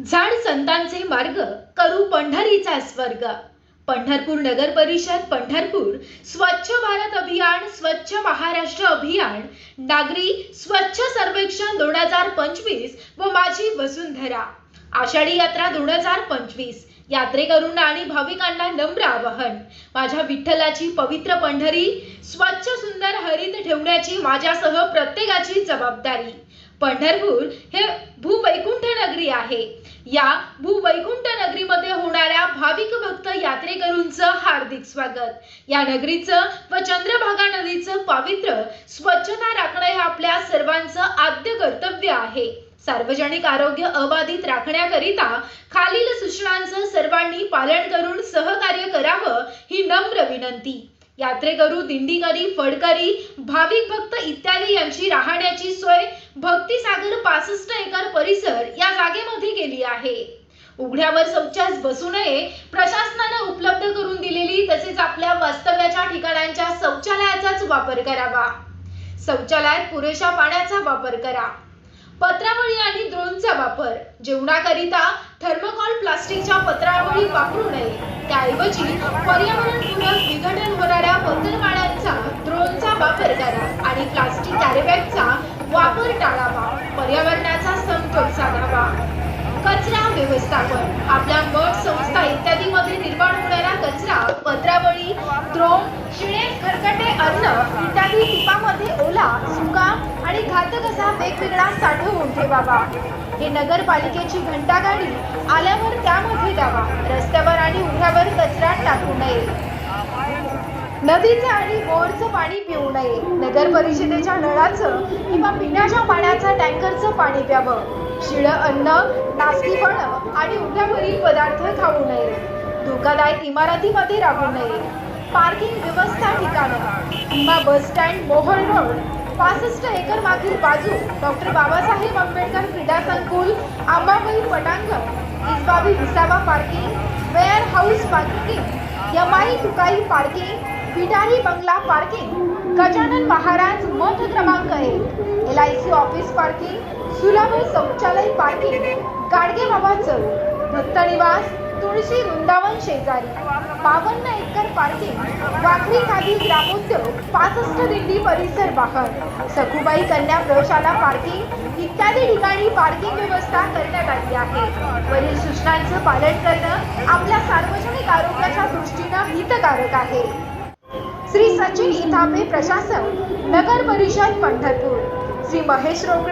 झाड संतांचे मार्ग करू पंढरीचा स्वर्ग. पंढरपूर नगर परिषद पंढरपूर स्वच्छ भारत अभियान स्वच्छ महाराष्ट्र अभियान नागरी स्वच्छ सर्वेक्षण दोन हजार पंचवीस व माझी वसुंधरा. आषाढी यात्रा दोन हजार पंचवीस. यात्रेकरूंना आणि भाविकांना नम्र आवाहन. माझ्या विठ्ठलाची पवित्र पंढरी स्वच्छ सुंदर हरित ठेवण्याची माझ्यासह प्रत्येकाची जबाबदारी. पंढरपूर हे भूवैकुंठ नगरी आहे. या भूवैकुंठ नगरीमध्ये होणाऱ्या भाविक भक्त यात्रेकरूंचं हार्दिक स्वागत. या नगरीचं व चंद्रभागा नदीचं पावित्र्य स्वच्छता राखणं हे आपल्या सर्वांचं आद्य कर्तव्य आहे. सार्वजनिक आरोग्य अबाधित राखण्याकरिता खालील सूचनांचं सर्वांनी पालन करून सहकार्य करावं ही नम्र विनंती. यात्रेकरू दिंडीकरी फडकरी भाविक भक्त इत्यादी यांची राहण्याची सोय भक्तिसागर पासष्ट एकर परिसर या जागेमध्ये केली आहे. उघड्यावर शौचास बसू नये प्रशासनानं उपलब्ध करून दिलेली तसेच आपल्या वास्तव्याच्या ठिकाणांच्या शौचालयाचाच वापर करावा. शौचालयात पुरेशा पाण्याचा वापर करा. पत्रावळी आणि द्रोणचा वापर. जेवणाकरिता थर्मोकॉल प्लास्टिकच्या पत्रावळी वापरू नये. त्याऐवजी पर्यावरणपूरक विघटन होणाऱ्या पत्रमाळ्यांचा द्रोणचा वापर करा आणि प्लास्टिक कॅरीबॅगचा वापर टाळावा पर्यावरणाचा समतोल साधावा. कचरा व्यवस्थापन आपल्या गट संस्था इत्यादी मध्ये निर्माण होणारा कचरा पत्रावळी द्रोण शिळे खरकटे अन्न इत्यादी पिकामध्ये ओला सुका आणि घातक असा वेगवेगळा साठवून ठेवावा. हे नगरपालिकेची घंटागाडी आल्यावर त्यामध्ये द्यावा. रस्त्यावर आणि उघड्यावर कचरा टाकू नये. नदीचं आणि बोरचं पाणी पिऊ नये. नगर परिषदेच्या नळाचं किंवा पाणी प्यावं. शिळं अन्न नास्ती फळं आणि उघड्यावरील पदार्थ खाऊ नये. धोकादायक इमारतीमध्ये राहू नये. पार्किंग व्यवस्था ठिकाणं. किंवा बस स्टँड मोहन रोड. पासष्ट एकर मागील बाजू डॉक्टर बाबासाहेब आंबेडकर क्रीडा संकुल आंबाबाई पटांगण इसबाबी विसावा parking warehouse parking Yamai Tukai parking Pitari बंगला पार्किंग गजानन महाराज मठ क्रमांक एक. L I C office parking Sulabh शौचालय पार्किंग गाडगे बाबा चौक भक्तनिवास तुळशी वृंदावन शेजारी. बावन्न एकर पार्किंग वाखरी खाली ग्रामोद्योग पासष्ट दिंडी परिसर बाहेर सखुबाई कन्या प्रयोगशाला पार्किंग इत्यादी ठिकाणी पार्किंग व्यवस्था करण्यात आली आहे. वरील सूचनांचं पालन करणं आपल्या सार्वजनिक आरोग्याच्या दृष्टीनं हितकारक आहे. श्री सचिन इथापे प्रशासक नगर परिषद पंढरपूर. श्री महेश रोकडे